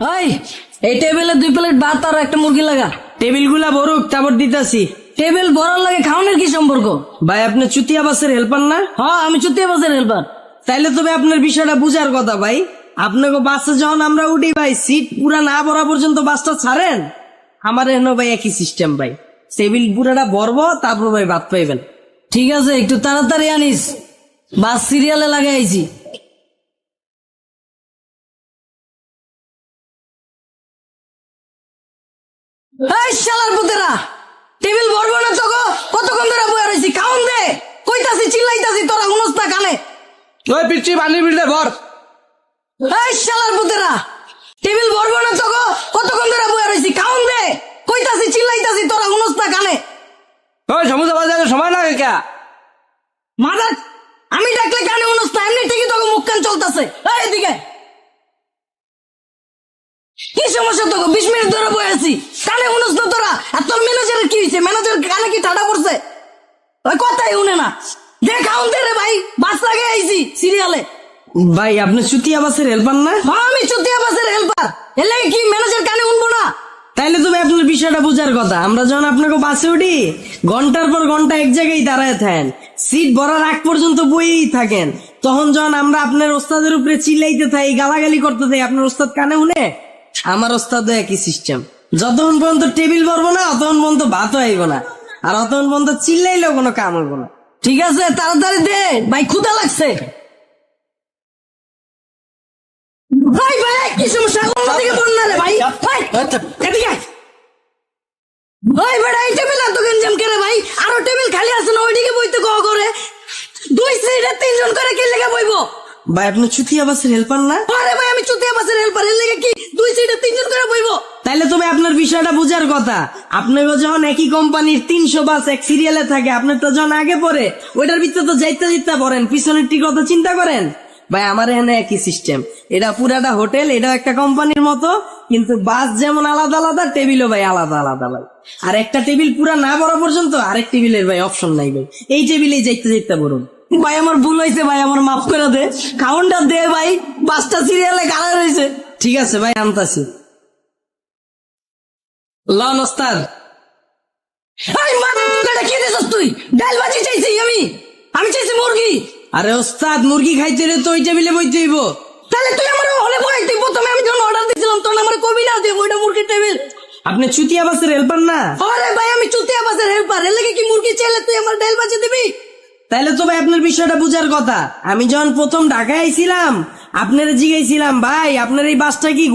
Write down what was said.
ওই এই টেবিলে দুই প্লেট ভাত আর একটা মুরগি লাগা। টেবিলগুলা ভরুক তারপর দিতাছি। টেবিল বড়ার লাগে খাওয়ানোর কি সম্পর্ক? ভাই আপনি চুতিয়া বাসের হেল্পার না? হ্যাঁ আমি চুতিয়া বাসের হেল্পার। তাইলে তবে আপনার বিষয়টা বুঝার কথা ভাই। আপনাকে বাসে যখন আমরা উঠি ভাই সিট পুরা না ভরা পর্যন্ত বাসটা ছাড়েন? আমার এনে ভাই একই সিস্টেম ভাই। টেবিল পুরাটা ভরবো তারপর ভাই ভাত পাইবেন। ঠিক আছে একটু তাড়াতাড়ি আনিস। বাস সিরিয়ালে লাগাইছি। এই শালার পুতেরা টেবিল ভরবো না তো কতক্ষণ ধরে বয়ে রয়েছি খাওন দে কইতাছি চিল্লাইতাছি তোরা শুনস না কানে। ওই পিচ্ছি পানির বিলটা ভর। এই শালার পুতেরা টেবিল ভরবো না তো কতক্ষণ ধরে বয়ে রয়েছি খাওন দে কইতাছি চিল্লাইতাছি তোরা শুনস না কানে। ওই সমুদ্র বাজারে সময় লাগে কে? মাদার আমি ডাকলে কানে শুনস না এমনি ঠিকই তোকে মুখ কান চলতেছে এই এদিকে কি সমস্যা তোকে বিশ মিনিট ধরে বয়ে আছি কানে শুনস না তোরা আর তোর ম্যানেজারের কি হয়েছে ম্যানেজার কানে কি ঠাডা পড়ছে ওই কথাই শুনে না। দে খাউন দে রে ভাই বাস লাগে আইছি সিরিয়ালে ভাই আপনি চুতিয়া বাসের হেল্পার না? হ্যাঁ আমি চুতিয়া বাসের হেল্পার এলে কি ম্যানেজার কানে শুনব না? তাইলে তুমি আপনার বিষয়টা বোঝার কথা। আমরা যখন আপনাকে বাসে উঠি ঘণ্টার পর ঘণ্টা এক জায়গায় দাঁড়ায় থাকেন। সিট ভরার আগ পর্যন্ত বইয়েই থাকেন। তখন যখন আমরা আপনার ওস্তাদের উপরে চিল্লাইতে থাকি গালাগালি করতে থাকি আপনার ওস্তাদ কানে শুনে আমার ওস্তাদ একই সিস্টেম যতক্ষণ পর্যন্ত টেবিল ভরবো না অতক্ষণ পর্যন্ত ভাত আইব না। আর অতক্ষণ পর্যন্ত চিল্লাইলেও কোনো কাম হইব না। ঠিক আছে তাড়াতাড়ি দে। ভাই ক্ষুদা লাগছে। ভাই ভাই কি সমস্যা? অন্যদিকে বল না রে ভাই। ভাই এদিকে। ভাই বেড়া এই টেবিল এত গেঞ্জাম করে ভাই? আরও টেবিল খালি আছে না ওইদিকে বইতে কো করে। দুই সিটে তিনজন করে কি লেগে বইবো? ভাই আপনি চুতিয়া বাসের হেল্পার না? আরে ভাই আমি চুতিয়া বাসের হেল্পার এর লেগে কি? দুই সিটে তিনজন করে বইবো? তাইলে তবে আপনার বিষয়টা বোঝার কথা। আপনাকে যখন একই কোম্পানির তিনশো বাস এক সিরিয়ালে থাকে আপনার তো যখন আগে পরে ওইটার ভিতরে তো যাইতে যাইতে পড়েন, পিছনের টি কথা চিন্তা করেন? ভাই, আমার এখানে একই সিস্টেম এটা পুরাটা হোটেল এটা একটা কোম্পানির মতো, কিন্তু বাস যেমন আলাদা আলাদা, টেবিলও ভাই আলাদা আলাদা ভাই। আর একটা টেবিল পুরা না বড় পর্যন্ত আরেক টেবিলের ভাই অপশন নাই ভাই। এই টেবিলেই যাইতে যাইতে বলুন ভাই, আমার ভুল হয়েছে ভাই, আমার মাফ করে দে। খাউনটা দে ভাই, পাঁচটা সিরিয়ালে গাড়া রয়েছে ঠিক আছে ভাই, আনতাছি। লন ওস্তাদ কি দিছস তুই? ডাল ভাজি চাইছি আমি। আমি চাইছি মুরগি। আরে ওস্তাদ মুরগি খাইতে তো ওই টেবিলে বইতে হইব। তাহলে তুই আমার হলে বই তুই প্রথমে আমি যখন অর্ডার দিয়েছিলাম তখন আমার কবি না দেব ওইটা মুরগির টেবিল। আপনি চুতিয়া বাসের হেল্পার না? আরে ভাই আমি চুতিয়া বাসের হেল্পার এর লাগে কি মুরগি চাইলে তুই আমার ডাল ভাজি দিবি? তাইলে তো ভাই আপনার বিষয়টা বুঝার কথা। আমি যখন প্রথম ঢাকায় আইছিলাম আপনার জিগাইছিলাম ভাই আপনার এই বাসটা কি